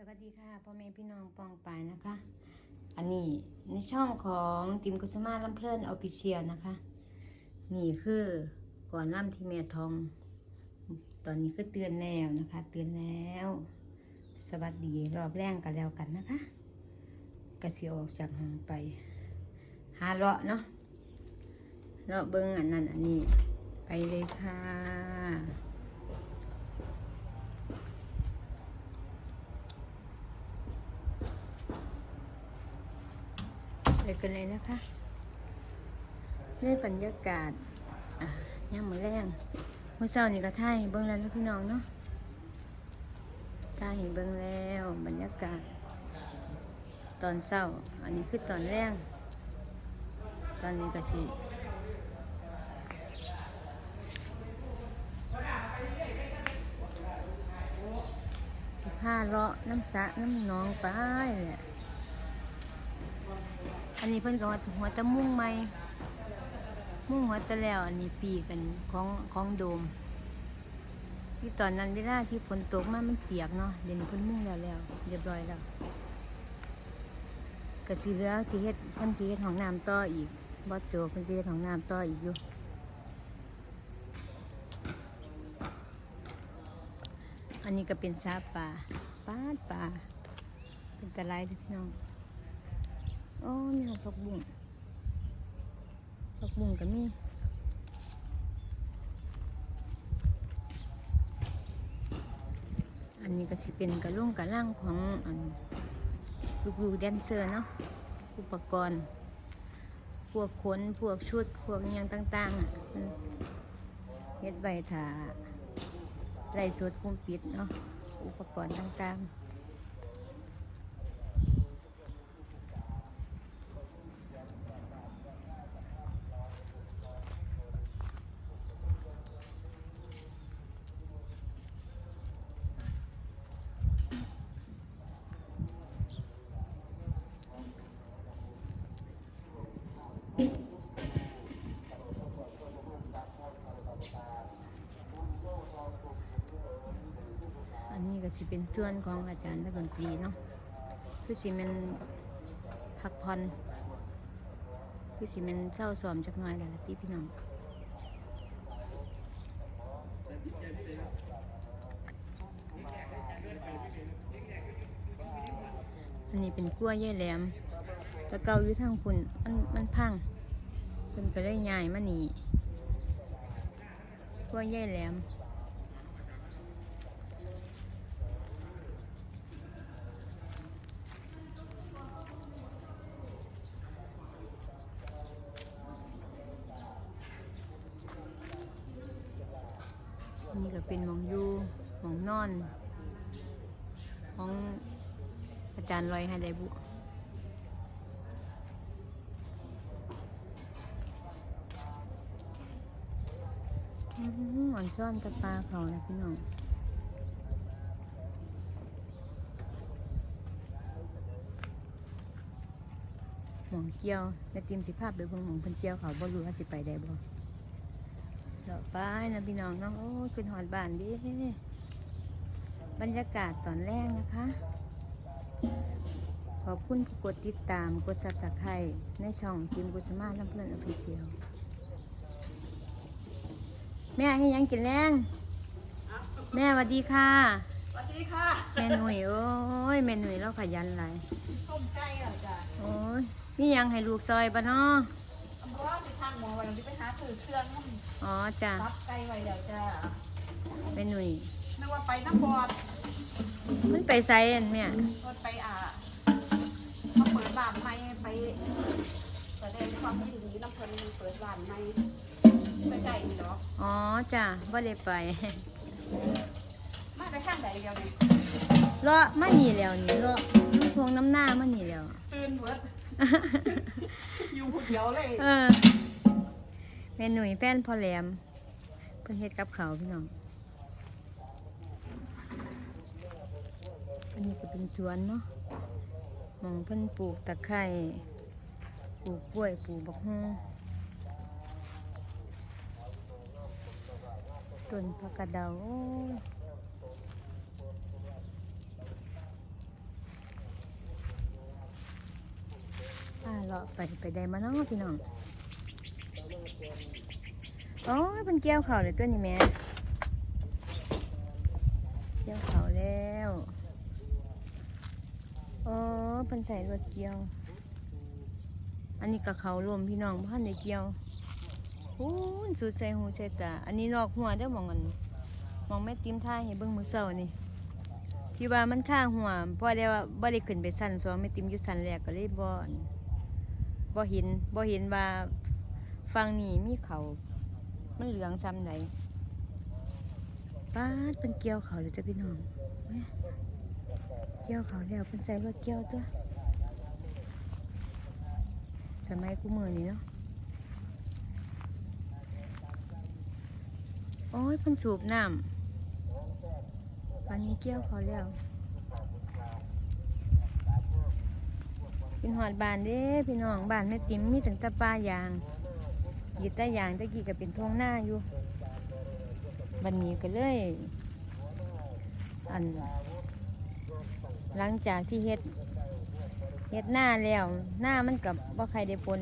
สวัสดีค่ะพ่อแม่พี่น้องปองปายนะคะ อันนี้ในช่องของติมกุสมาลำเพลินออฟฟิเชียลนะคะ นี่คือก่อนล่ำที่เมียทอง ตอนนี้คือเตือนแล้วนะคะ เตือนแล้ว สวัสดีรอบแรงกันแล้วกันนะคะกระเสียออกจากห้องไป หาเลาะเนาะเลาะเบิ้งอันนั้นอันนี้ไปเลยค่ะ กันเลยนะคะนี่บรรยากาศอะย่างมือแรงมื่อเช้านี่ก็ท่ายเบิ้งแล้วพี่น้องเนาะท่ายเห็นเบิ้งแล้วบรรยากาศ ตอนเช้า อันนี้คือตอนแรงตอนนี้ก็สิสิผ้าเลาะน้ำสระน้ำหนองไปแหละ อันนี้เพิ่นก็ว่าหัวตะมุ่งไหมมุ่งหัวตะแล้ว อันนี้ปีกันของของโดม ที่ตอนนั้นเวลาที่ฝนตกมามันเปียกเนาะเดี๋ยวนี้เพิ่นมุ่งแล้วแล้วเรียบร้อยแล้วก็สิเหลือสิเฮ็ดเพิ่นสิเฮ็ดห้องน้ำต่ออีกบ่โจเพิ่นสิเฮ็ดห้องน้ำต่ออีกอยู่อันนี้ก็เป็นสาป่าป้าป่าเป็นตะไลเด้อพี่น้อง อ้มีหอผักบุ้งผักบุ้งก็มีอันนี้ก็สิเป็นกระลุ่งกระล่างของอันลูกๆแดนเซอร์เนาะอุปกรณ์ พวกขนพวกชุด พวกอิหยังต่างๆอะเฮ็ดใบถาไล่สดคุมปิดเนาะอุปกรณ์ต่างๆ อันนี้ก็ สิเป็นส่วนของอาจารย์นักดนตรีเนาะคือสิมันพักผ่อนคือสิมันเศร้าซ้อมจักหน่อยแล้วพี่พี่น้องอันนี้เป็นกล้วยย่แหลมตะเกาอยู่ทางคุณมันมันพังเพิ่นก็ได้ย้ายมานี่กล้วยย่แหลม อั นี้ก็เป็นมองยูมองนอนของอาจารย์ลอยให้ได้บุอื้อหืออ่อนซ่อนตะปลาเขานะพี่น้องหมองเกี่ยวในทีมสิภาพไปเบิ่งหมองเพิ่นเกี่ยวเขาบ่รู้ว่าสิไปได้บ่ เดอกไปนะพี่น้องเน้องโอ้ยขึ้นหอดบ้านเดิบรรยากาศตอนแรกนะคะ ขอบคุณผู้กดติดตามกดซับสไครต์ในช่องทีมกุศมาลำเพลินออฟฟิเชียลแม่ให้หยังกินแรงแม่สวัสดีค่ะสวัสดีค่ะแม่หนุ่ยโอ้ยแม่หนุ่ยเราขยันหลายต้มไก่เหรอจ้ะโอ้ยนี่ยังให้ลูกซอยบ่เนาะ อำเภอไปทางหมอวันนี้ไปหาถือเครื่องนั่นอ๋อจ้ะรับไก่ไว้เดี๋ยวจะแม่หนุ่ยนึกว่าไปน้ำบอดมันไปไซอันแม่รถไปอ่าเขาเปิดร้านใหม่ไปแสดงความยินดีน้ำเพลินเปิดร้านใหม่ไปไก่นี่เนาะอ๋อจ้ะว่าได้ไป มาแต่ข้างใดเดียวนี่เลาะมานี่แล้วนี่เลาะน้ำทวงน้ำหน้ามานี่แล้วตื่นเบิด อยู่คนเดียวเลยเออแม่หนุ่ยแป้นพอแหลมเพิ่นเฮ็ดกับเขาพี่น้องอันนี้ก็เป็นสวนเนาะมองเพิ่นปลูกตะไคร้ปลูกกล้วยปลูกบักฮุ่งต้นผักกระเดาโอ้ยาะ ไปไปได้มาเนาะพี่น้องโอ้ยเป็นเกี่ยวเขาเลยตัวนี้แม่เกี่ยวเขาแล้วโอ้เป็นใส่รถเกี่ยว อันนี้กับเขารวมพี่น้องพ่านในเกี่ยวหูนสุดใส่หูใส่ตาอันนี้นอกหัวเด้อมองกันมองแม่ติ้มท่ายให้เบิ่งมือเศร้านี่ที่ว่ามันข้างหัวพราะได้ว่าบ่ได้ขึ้นไปสั้นสองแม่ติ้มอยู่สั้นแรกก็เลยบ่อน บ่เห็นบ่เห็นว่าฟังนี่มีเขามันเหลืองซ้ำใดป้าดเป็นเกี่ยวเขาเลยจ้ะพี่น้องเกี่ยวเขาแล้วเป็นใส่รถเกี่ยวตัวสมัยกูมือนี่เนาะโอ้ยเพันสูบน้ำวันนี้เกี่ยวเขาแล้ว เป็นหอดบานเด้พี่น้องบานแม่ติ๋มมีถึงตะปลายางกีตายางตะกี้ก็เป็นทงหน้าอยู่วันนี้ก็เลย อัน หลังจากที่เฮ็ดเฮ็ดหน้าแล้วหน้ามันกับว่าใครได้ผล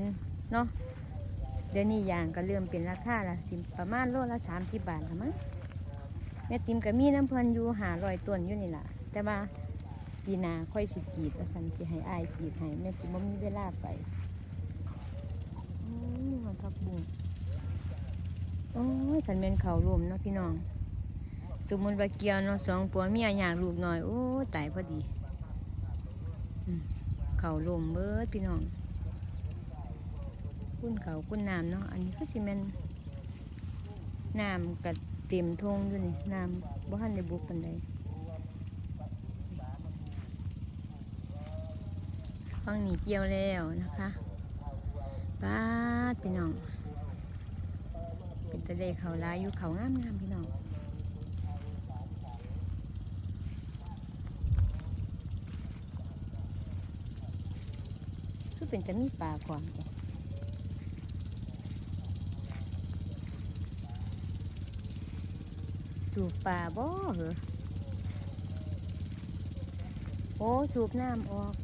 เนาะเดี๋ยวนี้ยางก็เริ่มเป็นราคาละสิประมาณโลละสามสิบบาทละมั้งแม่ติมก็มีน้ำเพลินอยู่หาลอยต้นอยู่นี่แหละแต่ว่า ปีนาค่อยสิกีดว่สันสิให้อายกีดให้แม่ติมบ่มีเวลาไปอืมมันพักบุ้งโอ้ยขันเมนเขารวมเนาะพี่น้อง สมมติว่าเกียวเนาะสองปัวเมียอยากลูกหน่อย โอ้ตายพอดี เขาลมเบิดพี่น้องคุ้นเขาคุ้นน้ำเนาะ อันนี้ก็สิแม่นน้ำกับเต็มทงอยู่นี่น้ำบ่ทันได้บุกปันใด ฟังนี่เกี่ยวแล้วนะคะป้าดพี่น้อง เป็นตะได้เขาลายอยู่เขางามงามๆพี่น้องคือเป็นจะมีปลาความสูบปลาบ่เหรอโอ้สูบน้ำออก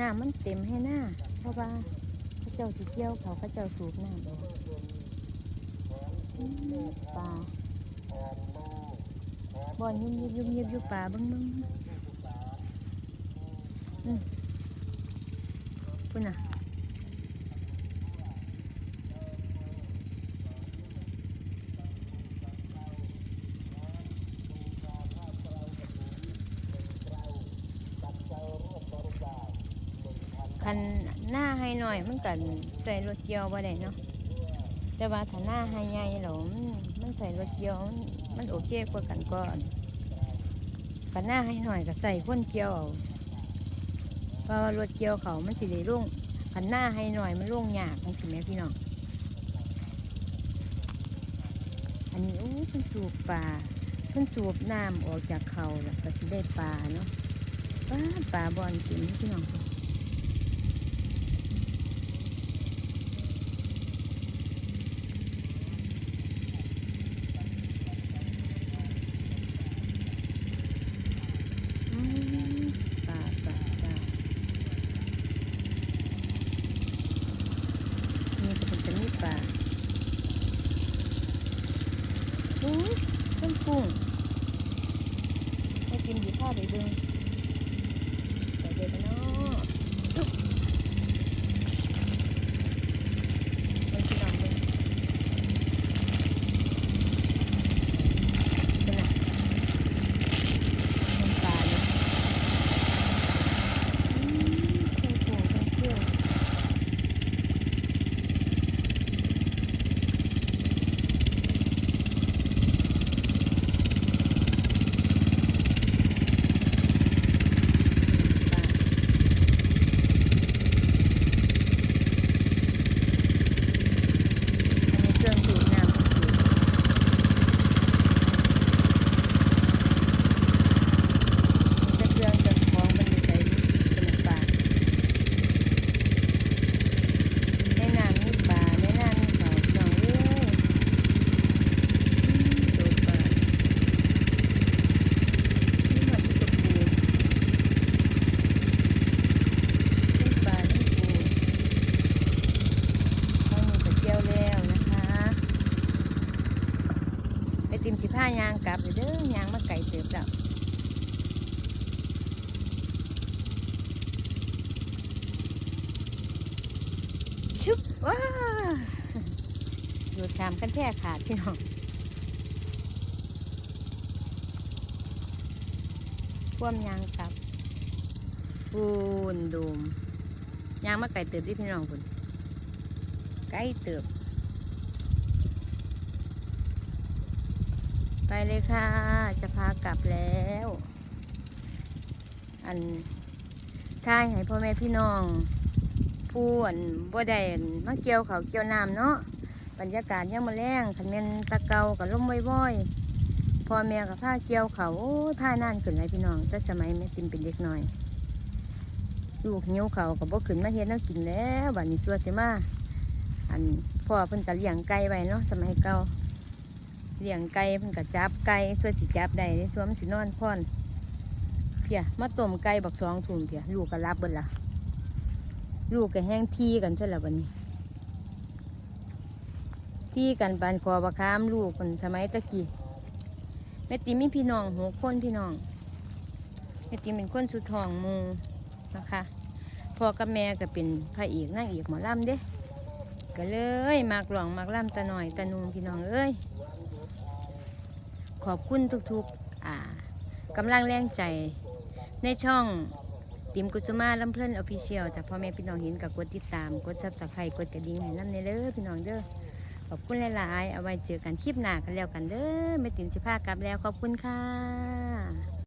น้ำมันเต็มให้หน้า เพราะว่าพระเจ้าสิเกี่ยวเขาพระเจ้าสูบน้ำออกปลาบ่อนยุ่มยิบยุ่มยิบอยู่ป่าบ้างมึงอืมพุ่นน่ะคั นหน้าให้หน่อยมันกันใส่รถเกียวบ่ได้เนาะแต่ว่าถ้าหน้าให้ใหญ่แล้วมันมันใส่รถเกียวมันโอเคกว่ากันก่อนกันหน้าให้หน่อยก็ใส่พ่นเกียวเอาเพราะว่ารถเกียวเขามันสิได้รุ่งขันหน้าให้หน่อยมันล่งยากจังสิแม่พี่น้องอันนี้โอ้เพิ่นสูบปลาเพิ่นสูบน้ำออกจากเขาแล้วก็สิได้ปลาเนาะปลาปลาบอนกินพี่น้องอืมปลาปลาปลา นี่ก็เป็นจะมีปลาอู้ต้นกุ้ง ให้กินอ ติมสิผ้ายางกลับเด้อยางมาไก่เติบแล้วชุบว้าอยู่ชามกันแท้ขาดพี่น้องพ่วมยางกลับปูนดูมยางมาไก่เติบที่พี่น้องคุณไก่เติบ เลยค่ะ จะพากลับแล้ว อันท่ายให้พ่อแม่พี่น้องผู้อันบ่ได้มาเกี่ยวเขาเกี่ยวน้ำเนาะบรรยากาศยังมาแรงคันเมนตะเกากับลมว่อยๆพ่อแม่กับผ้าเกี่ยวเขาโอ้ผ้านานขึ้นเลยพี่น้องแต่สมัยแม่ติมเป็นเด็กน้อยลูกหิวเขากับบ่ขึ้นมาเฮ็ดน้ำกินแล้วบัดนี้สัวสิมอันพ่อเพิ่นก็เลี้ยงไก่ไว้เนาะสมัยเก่า เลี้ยงไก่เพิ่นก็จับไก่สัวนสิจับได้สัวมันสินอนพ่อนเพียมาต้มไก่บักสองถุงเพียลูกก็รับเบิดละลูกก็แห้งที่กันใช่แล้วบันนี้ ที่กันปานคอบักขามลูกคนสมัยตะกี้แม่ติมมีพี่น้องหกคนพี่น้องแม่ติมเป็นคนสุดทองมูนะคะพ่อกับแม่ก็เป็นพระเอกนางเอกหมอลำเด้ก็เลยมากหลองมากล่ำตาหน่อยตานูนพี่น้องเอ้ย ขอบคุณทุกๆกำลังแรงใจในช่องติมกุสุมาลำเพลินออฟฟิเชียลแต่พ่อแม่พี่น้องเห็นกับกดติดตาม กดซับสไครต์กดกระดิ่งให้น้ำในเด้อพี่น้องเด้อขอบคุณหลายๆ เอาไว้เจอกันคลิปหน้ากันแล้วกันเด้อไม่ติมสิพากลับแล้วขอบคุณค่ะ